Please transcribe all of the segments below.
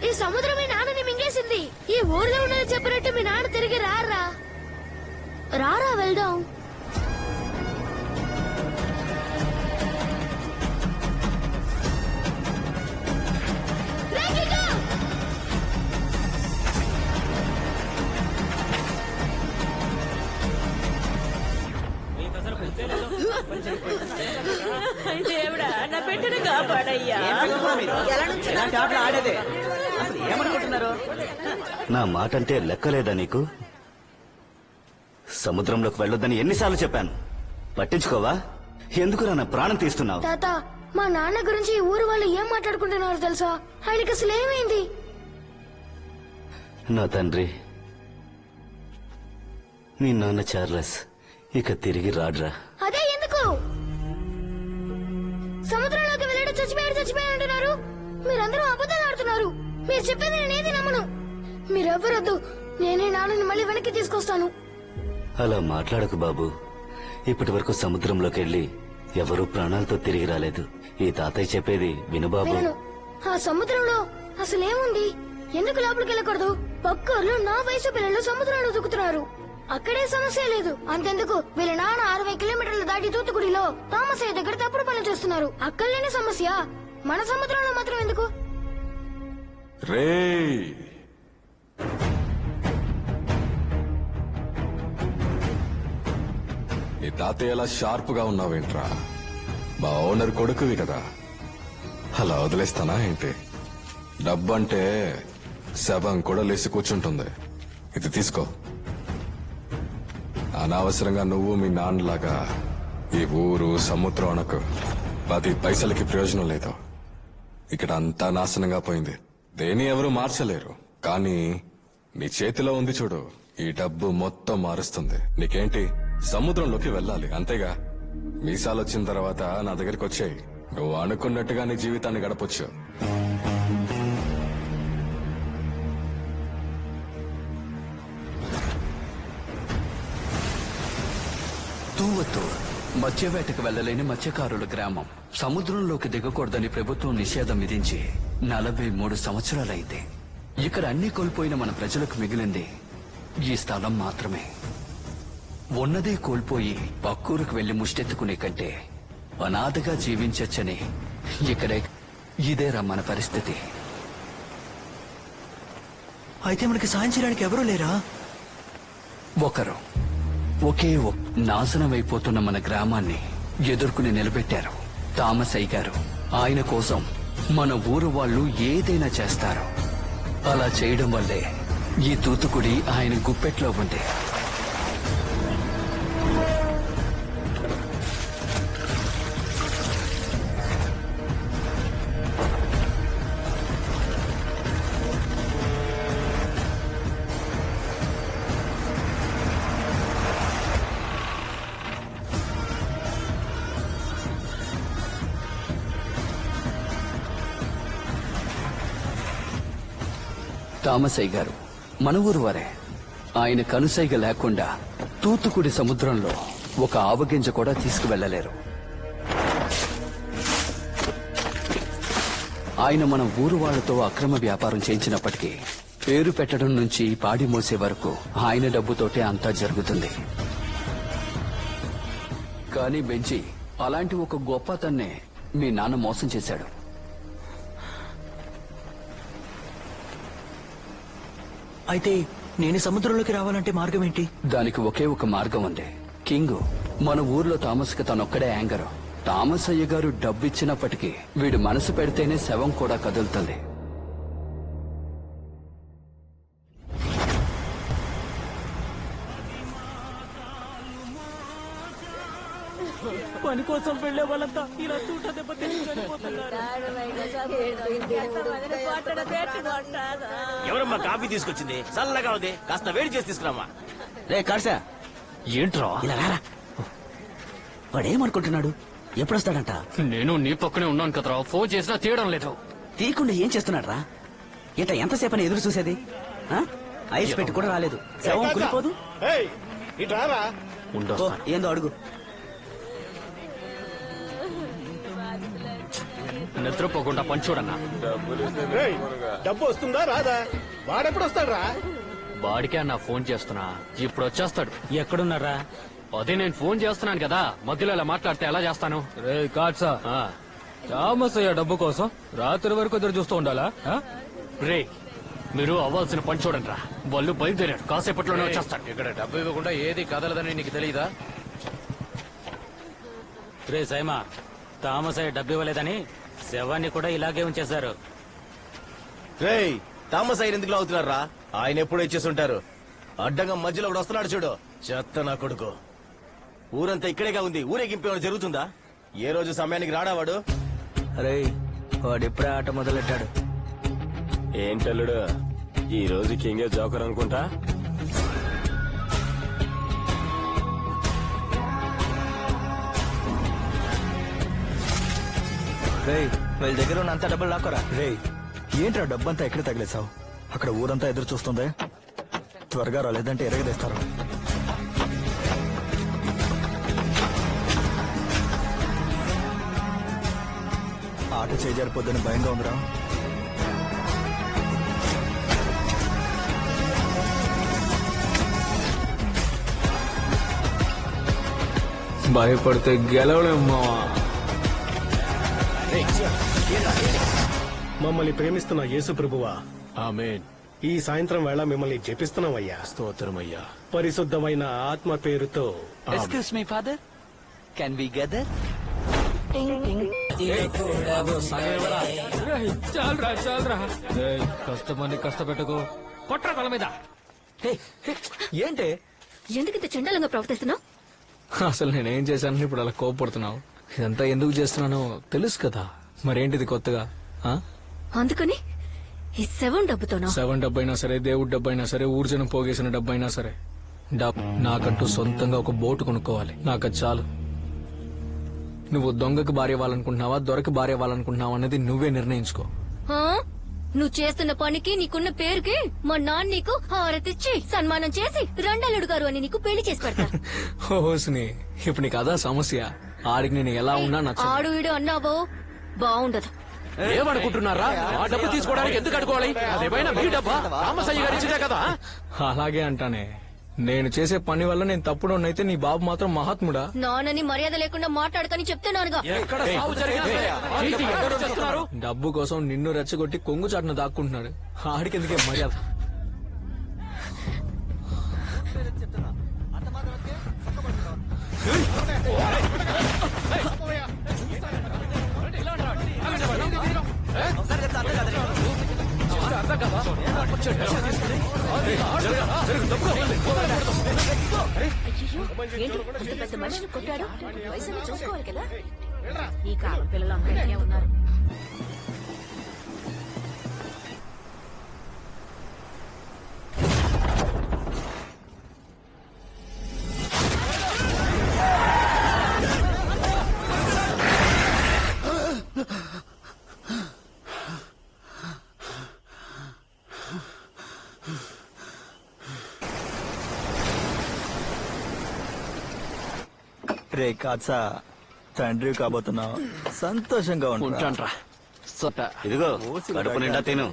ఈ సముద్రం మీ నాన్నని మింగేసింది. ఈ ఊర్లో ఉన్నది చెప్పినట్టు మీ నాన్న తిరిగి రారా? రారా వెళ్దాం. రే, కిట్టు! దేవుడా నా బిడ్డను కాపాడయ్యా ఇలాంటి ఆటలు ఆడేదే. ఏమనుకుంటున్నారు? నా మాట అంటే లెక్కలేదా నీకు? సముద్రంలోకి వెళ్ళొద్దని ఎన్నిసార్లు చెప్పాను. పట్టించుకోవా? ఎందుకురా నా ప్రాణం తీస్తున్నావు? తాత మా నాన్న గురించి ఈ ఊరు వాళ్ళు ఏం మాట్లాడుకుంటున్నారో తెలుసా? ఆయనకి అసలు ఏమైంది? నా తండ్రి నీ నాన్న చార్లెస్ ఇక తిరిగి రాడ్రా. అదే ఎందుకు? సముద్రంలోకి వెళ్ళాడు చచ్చిపోయాడు చచ్చిపోయాడు అంటున్నారు. మీరందరూ అబద్ధాలు ఆడుతున్నారు. మీరు చెప్పేది నేనేది నమ్మను. మీరెవ్వరొద్దు నేనే నాన్నని మళ్ళీ వెనక్కి తీసుకొస్తాను. అలా మాట్లాడకు బాబు. ఇప్పటి వరకు సముద్రంలోకి వెళ్ళి ఎవరూ ప్రాణాలతో తిరిగి రాలేదు. ఈ తాతయ్య చెప్పేది విను బాబు. వినను. ఆ సముద్రంలో అసలేముంది? ఎందుకు లోపలికి వెళ్ళకూడదు? పక్కూర్లో నా వయసు పిల్లలు సముద్రంలో దూకుతున్నారు. అక్కడే సమస్య లేదు. అంతెందుకు? వీళ్ళ నాన్న అరవై కిలోమీటర్లు దాటి తూతుకుడిలో తామసయ్య దగ్గర తప్పుడు పనులు చేస్తున్నారు. అక్కడ లేని సమస్య. మన సముద్రంలో మాత్రం ఎందుకు? రే నీ తాతయ్య ఎలా షార్ప్గా ఉన్నావేంట్రా? మా ఓనర్ కొడుకువి కదా. అలా వదిలేస్తానా ఏంటి? డబ్బు అంటే శవం కూడా లేసి కూర్చుంటుంది. ఇది తీసుకో. అనవసరంగా నువ్వు మీ నాన్నలాగా ఈ ఊరు సముద్రం అనకు. పది పైసలకి ప్రయోజనం లేదు. ఇక్కడ అంతా నాశనంగా పోయింది. దేని ఎవరు మార్చలేరు. కానీ నీ చేతిలో ఉంది చూడు. ఈ డబ్బు మొత్తం మారుస్తుంది. నీకేంటి? సముద్రంలోకి వెళ్ళాలి. అంతేగా? మీసాలు వచ్చిన తర్వాత నా దగ్గరికి వచ్చాయి. నువ్వు అనుకున్నట్టుగా నీ జీవితాన్ని గడపొచ్చు. తూవతో మత్స్యవేటకు వెళ్ళలేని మత్స్యకారుల గ్రామం. సముద్రంలోకి దిగకూడదని ప్రభుత్వం నిషేధం విధించి నలభై మూడు సంవత్సరాలైంది. ఇక్కడ అన్ని కోల్పోయిన మన ప్రజలకు మిగిలింది ఈ స్థలం మాత్రమే. ఉన్నదే కోల్పోయి పక్కూరుకు వెళ్ళి ముష్టెత్తుకునే కంటే అనాథగా జీవించచ్చని ఇక్కడే ఇదేరా మన పరిస్థితి. అయితే మనకి సాయం చేయడానికి ఎవరూ లేరా? ఒకరు. ఒకే నాశనం నాశనమైపోతున్న మన గ్రామాన్ని ఎదుర్కొని నిలబెట్టారు. తామసై గారు ఆయన కోసం మన ఊరు వాళ్ళు ఏదైనా చేస్తారు. అలా చేయడం వల్లే ఈ తూతుకుడి ఆయన గుప్పెట్లో ఉంది. తామసయ్య గారు మన ఊరు వారే. ఆయన కనుసైగ లేకుండా తూతుకుడి సముద్రంలో ఒక ఆవగింజ కూడా తీసుకువెళ్ళలేరు ఆయన మన ఊరు వాళ్ళతో అక్రమ వ్యాపారం చేయించినప్పటికీ పేరు పెట్టడం నుంచి పాడి మోసే వరకు ఆయన డబ్బుతోటే అంతా జరుగుతుంది. కానీ బెంచి అలాంటి ఒక గొప్ప తన్నే మీ నాన్న మోసం చేశాడు. అయితే నేను సముద్రంలోకి రావాలంటే మార్గం ఏంటి? దానికి ఒకే ఒక మార్గం ఉంది. కింగ్ మన ఊర్లో థామస్కి తనొక్కడే యాంగరు. థామస్ అయ్య గారు డబ్బిచ్చినప్పటికీ వీడు మనసు పెడితేనే శవం కూడా కదులుతుంది. పని కోసం వెళ్ళే వాళ్ళంతా ఇలా తూట దెబ్బ ఎవరమ్మా కాఫీ తీసుకొచ్చింది? చల్లగా ఉంది. కాస్త వేడి చేసి తీసుకురామా రే కాడ్సా ఏంట్రా? ఇలా రారా. వాడేమనుకుంటున్నాడు? ఎప్పుడొస్తాడంట? నేను నీ పక్కనే ఉన్నాను కదరా. ఫోన్ చేసినా తీయడం లేదు. తీయకుండా ఏం చేస్తున్నాడు రా ఇంత ఎంతసేపు అని ఎదురు చూసేది? ఆ? ఐస్ పెట్టి కూడా రాలేదు. శవం కులిపోదు ఏందో అడుగు. నిద్రపోకుండా పంచోడన్నా డబ్బు వస్తుందా రాదా? వాడెప్పుడు వస్తాడు వాడికే అన్న ఫోన్ చేస్తున్నా. ఇప్పుడు వచ్చేస్తాడు ఎక్కడున్నారా అదే నేను ఫోన్ చేస్తున్నాను కదా. మధ్యలో ఇలా మాట్లాడితే ఎలా చేస్తాను? రే కాట్సా థామస్ అయ్యా డబ్బు కోసం రాత్రి వరకు ఎదురు చూస్తూ ఉండాలా? రే మీరు అవ్వాల్సిన పని చూడండి రా వాళ్ళు బయలుదేరారు. కాసేపట్లోనే వచ్చేస్తాడు. ఇక్కడ డబ్బు ఇవ్వకుండా ఏది కదలదని నీకు తెలియదా రే సైమా థామస్ అయ్య డబ్బు ఇవ్వలేదని శవాన్ని కూడా ఇలాగే ఉంచేశారు. రేయ్ థామస్ అయ్యర్ ఎందుకు అవుతున్నారా ఆయన ఎప్పుడో ఇచ్చేస్తుంటారు అడ్డంగా మధ్యలో ఒకడు వస్తున్నాడు చూడు. చెత్త నా కొడుకు. ఊరంతా ఇక్కడేగా ఉంది. ఊరేగింపు ఏమైనా జరుగుతుందా? ఏ రోజు సమయానికి రాడా వాడు? అరే వాడు ఎప్పుడే ఆట మొదలెట్టాడు. ఏంటల్లుడు ఈ రోజు కింగే జోకర్ అనుకుంటా? రేయ్ వీళ్ళ దగ్గర ఉన్న అంత డబ్బులు లాక్కరా. రేయ్ ఏంట్రా డబ్బంతా ఎక్కడ తగిలేసావు అక్కడ ఊరంతా ఎదురు చూస్తుంది? త్వరగా రాలేదంటే ఎరగదీస్తారు. ఆట చేజారిపోద్దని భయంగా ఉందిరా. భయపడితే గెలవలేమ్మా మమ్మల్ని ప్రేమిస్తున్న యేసు ప్రభువా ఆమెన్. ఈ సాయంత్రం వేళ మిమ్మల్ని జపిస్తున్నామయ్యా. స్తోత్రమయ్యా. పరిశుద్ధమైన ఆత్మ పేరుతో. Excuse me father can we gather చాలరా చాలరా. కష్టమని కష్టపెట్టకు. కొట్ర తల మీద. ఏంటి? ఎందుకు ఇంత చండాలంగా ప్రవర్తిస్తున్నావు? అసలు నేనేం చేశానని ఇప్పుడు అలా కోపడుతున్నావు ఇదంతా ఎందుకు చేస్తున్నానో తెలుసు కదా. మరేంటిది కొత్తగా? ఆ? అందుకని ఈ సెవెన్ డబ్బుతోనా? సెవెన్ డబ్బైనా సరే దేవుడి డబ్బైనా సరే ఊర్జనం పోగేసిన డబ్బైనా సరే. డబ్ నాకంటూ సొంతంగా ఒక బోటు కొనుక్కోవాలి. నాకు అది చాలు. నువ్వు దొంగకి భార్య అవ్వాలనుకుంటున్నావా దొరకి భార్య అవ్వాలనుకుంటున్నావా అనేది నువ్వే నిర్ణయించుకో. ఆ? నువ్వు చేస్తున్న పనికి నీకున్న పేరుకి మా నాన్న నీకు హారతిచ్చి సన్మానం చేసి రెండల్లుడు గారు అని నీకు పెళ్ళి చేసి పెడతా. హోస్ని ఇప్పుడు నీకు అదా సమస్య. ఆడికి నేను ఎలా ఉన్నా నచ్చ ఆడు ఈడు అన్నావో బాగుండదు ఏమనుకుంటున్నారా? ఆ? డబ్బు తీసుకోవడానికి ఎందుకు అడుకోవాలి అదేమైనా మీ డబ్బా? రామసయ్య గారి ఇచ్చిదే కదా? అలాగే అంటానే. నేను చేసే పని వల్ల నేను తప్పుడు అయితే నీ బాబు మాత్రం మహాత్ముడా? నాన్నని మర్యాద లేకుండా మాట్లాడకని చెప్తున్నానుగా. ఆ డబ్బు కోసం నిన్ను రెచ్చగొట్టి కొంగు చాటున దాక్కుంటున్నాడు. ఆడికి ఎందుకే మర్యాద? మనిషిని కొట్టాడు వయసుని చూసుకోవాలి కదా. ఈ కాలం పిల్లలు అందరికీ ఉన్నారు. రే కాచా. తండ్రి కాబోతున్నావు సంతోషంగా ఉంటా ఉంటాన్రా సొట్ట ఇదిగో కడుపు నిండా తిను.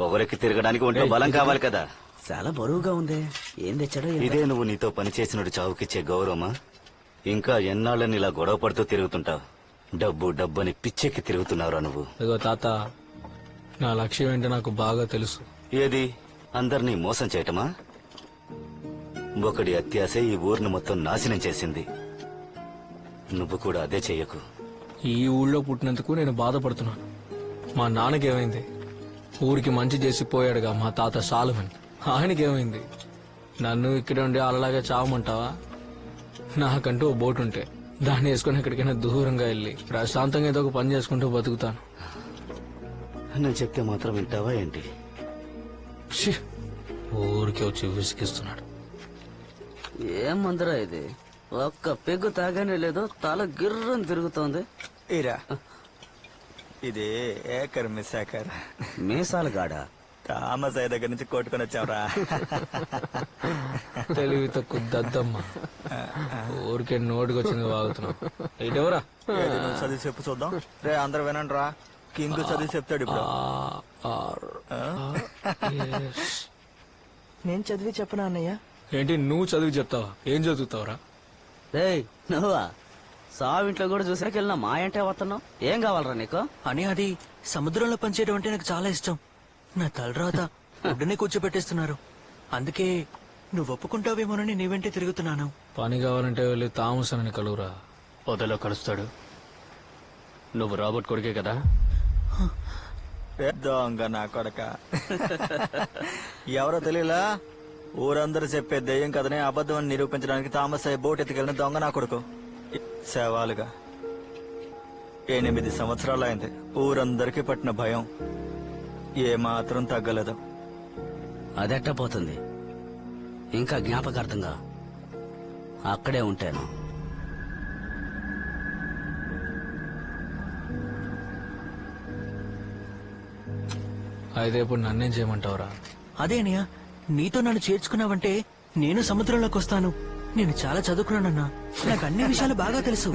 పొగరెక్కి తిరగడానికి ఒంట్లో బలం కావాలి కదా. చాలా బరువుగా ఉంది. ఏం తెచ్చాడో. ఇదే నువ్వు నీతో పనిచేసినట్టు చావుకిచ్చే గౌరవమా? ఇంకా ఎన్నాళ్ళని ఇలా గొడవ పడుతూ తిరుగుతుంటావు? డబ్బు డబ్బు అని పిచ్చెక్కి తిరుగుతున్నావురా నువ్వు. ఇదిగో తాత నా లక్ష్యం ఏంటో నాకు బాగా తెలుసు. ఏది? అందరినీ మోసం చేయటమా? ఒకడి అత్యాసే ఈ ఊరిని మొత్తం నాశనం చేసింది. నువ్వు కూడా అదే చెయ్యకు ఈ ఊళ్ళో పుట్టినందుకు నేను బాధపడుతున్నాను. మా నాన్నకేమైంది? ఊరికి మంచి చేసి పోయాడుగా మా తాత సాలుమన్. ఆయనకేమైంది? నన్ను ఇక్కడ ఉండి అలలాగే చావమంటావా? నాకంటూ ఓ బోట్ ఉంటే దాన్ని వేసుకుని ఎక్కడికైనా దూరంగా వెళ్ళి ప్రశాంతంగా ఏదో ఒక పని చేసుకుంటూ బతుకుతాను. నేను చెప్తే మాత్రం వింటావా ఏంటి! ఊరికే వచ్చి విసిగిస్తున్నాడు. ఏం మందురా ఇది? ఒక్క పెగ్గు తాగానే లేదో తల గిర్రం తిరుగుతోంది. ఇరా ఇది ఏకర్ మిస్సాకర్ మీసాలు గాడ తామసాయి దగ్గర నుంచి కొట్టుకొని వచ్చావురా. తెలివి తక్కువ దద్దమ్మ. ఊరికే నోటికి వచ్చింది వాగుతున్నావు ఇటెవరా? ఏది నువ్వు చదివి చెప్పు చూద్దాం. రే అందరు వినండి రా. కింగ్ చదివి చెప్తాడు ఇప్పుడు. నేను చదివి చెప్పనా అన్నయ్య? ఏంటి నువ్వు చదివి చెప్తావా? ఏం చదువుతావురా? రేయ్ నువ్వా? సావింట్లో కూడా చూసాక వెళ్ళినా మా అంటే వస్తున్నావు? ఏం కావాలరా నీకు? అని అది సముద్రంలో పనిచేయడం అంటే నాకు చాలా ఇష్టం. నా తలరాత ఒడ్డునే కూర్చోబెట్టేస్తున్నారు అందుకే నువ్వు ఒప్పుకుంటావేమోనని నీ వెంటే తిరుగుతున్నాను. పని కావాలంటే వెళ్ళి తామస్ అని కలువురా. పొదలో కలుస్తాడు. నువ్వు రాబర్ట్ కొడుకే కదా? దొంగ నా కొడక. ఎవరో తెలియలా? ఊరందరూ చెప్పే దెయ్యం కథని అబద్ధం అని నిరూపించడానికి తామస్ అయ్యి బోట్ ఎత్తుకెళ్ళిన దొంగ నా కొడుకు. సేవాలుగా ఎనిమిది సంవత్సరాలు అయింది ఊరందరికీ పట్టిన భయం ఏ మాత్రం తగ్గలేదు. అదెట్ట పోతుంది? ఇంకా జ్ఞాపకార్థంగా అక్కడే ఉంటాను? అయితే ఇప్పుడు నన్నేం చేయమంటావురా? అదే అన్నయ్య నీతో నన్ను చేర్చుకున్నావంటే నేను సముద్రంలోకి వస్తాను. నేను చాలా చదువుకున్నానన్నా. నాకు అన్ని విషయాలు బాగా తెలుసు.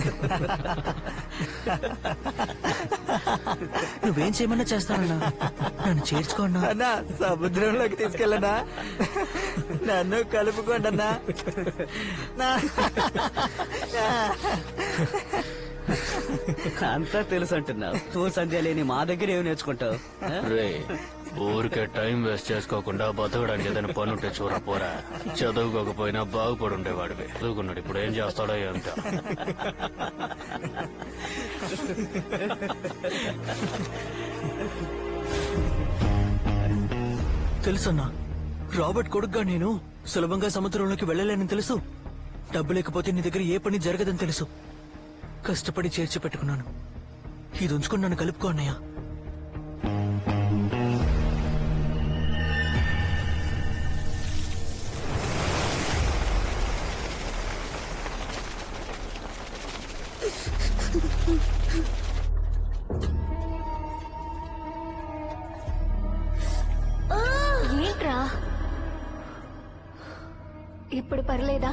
నువ్వేం చేయమన్నా చేస్తానన్నా. నన్ను చేర్చుకోన్నా అన్నా. సముద్రంలోకి తీసుకెళ్ళనా? నన్ను కలుపుకోండి అన్నా. అంతా తెలుసు అంటున్నావు సంధ్య లేని మా దగ్గర ఏమి నేర్చుకుంటావు? ఊరికే టైం వేస్ట్ చేసుకోకుండా బతకడానికి ఏదైనా పని ఉంటే చూడపోరా చదువుకోకపోయినా బాగుపడి ఉండేవాడివి చదువుకున్నాడు ఇప్పుడు ఏం చేస్తాడో ఏంటో తెలుసన్నా రాబర్ట్ కొడుకుగా నేను సులభంగా సముద్రంలోకి వెళ్ళలేనని తెలుసు. డబ్బు లేకపోతే నీ దగ్గర ఏ పని జరగదని తెలుసు. కష్టపడి చేర్చి పెట్టుకున్నాను. ఇది ఉంచుకుని నన్ను కలుపుకో అన్నయ్య. ఇప్పుడు పర్లేదా?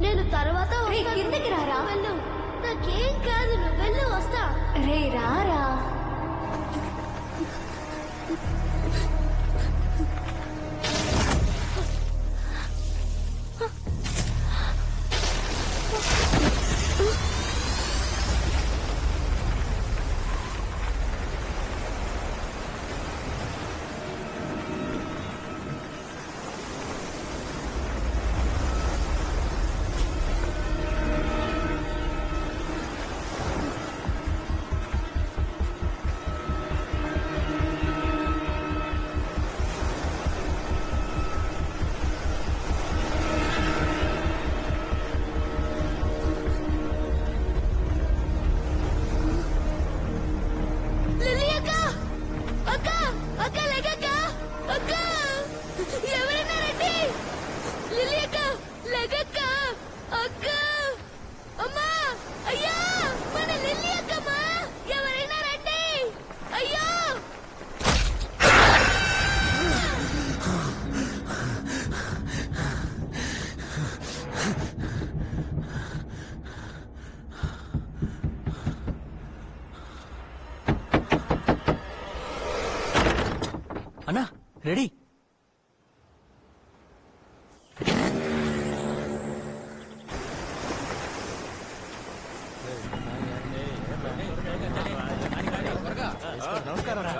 నేను తర్వాత కిందకి రారా? వెళ్ళు. నాకేం కాదు నువ్వు వెళ్ళు వస్తా. రే రారా?